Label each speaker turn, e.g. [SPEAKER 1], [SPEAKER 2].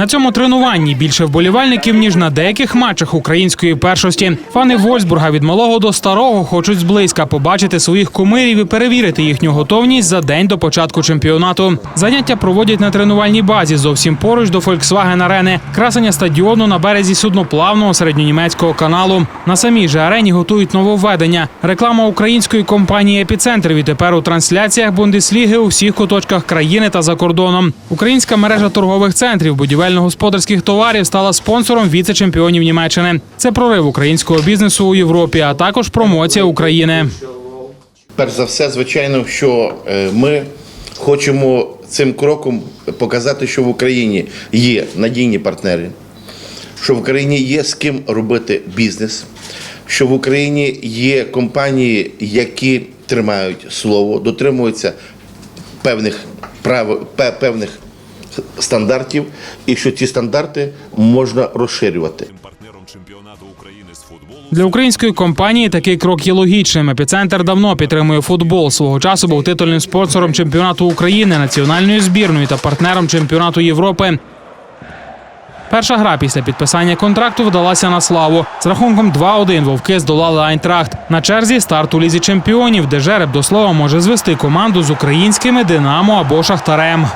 [SPEAKER 1] На цьому тренуванні більше вболівальників ніж на деяких матчах української першості. Фани Вольсбурга від малого до старого хочуть зблизька побачити своїх кумирів і перевірити їхню готовність за день до початку чемпіонату. Заняття проводять на тренувальній базі зовсім поруч до Volkswagen арени, красення стадіону на березі судноплавного середньонімецького каналу. На самій же арені готують нововведення. Реклама української компанії Епіцентр відтепер у трансляціях Бундесліги у всіх куточках країни та за кордоном. Українська мережа торгових центрів будівельно-господарських товарів стала спонсором віце-чемпіонів Німеччини. Це прорив українського бізнесу у Європі, а також промоція України.
[SPEAKER 2] Перш за все, звичайно, що е, ми хочемо цим кроком показати, що в Україні є надійні партнери, що в Україні є з ким робити бізнес, що в Україні є компанії, які тримають слово, дотримуються певних прав, пе- певних стандартів, і що ці стандарти можна розширювати.
[SPEAKER 3] чемпіонату України з футболу
[SPEAKER 1] Для української компанії такий крок є логічним. Епіцентр давно підтримує футбол. Свого часу був титульним спонсором чемпіонату України, національної збірної та партнером чемпіонату Європи. Перша гра після підписання контракту вдалася на славу. З рахунком 2-1 вовки здолали Айнтрахт. На черзі старт у лізі чемпіонів, де жереб до слова може звести команду з українськими Динамо або Шахтарем.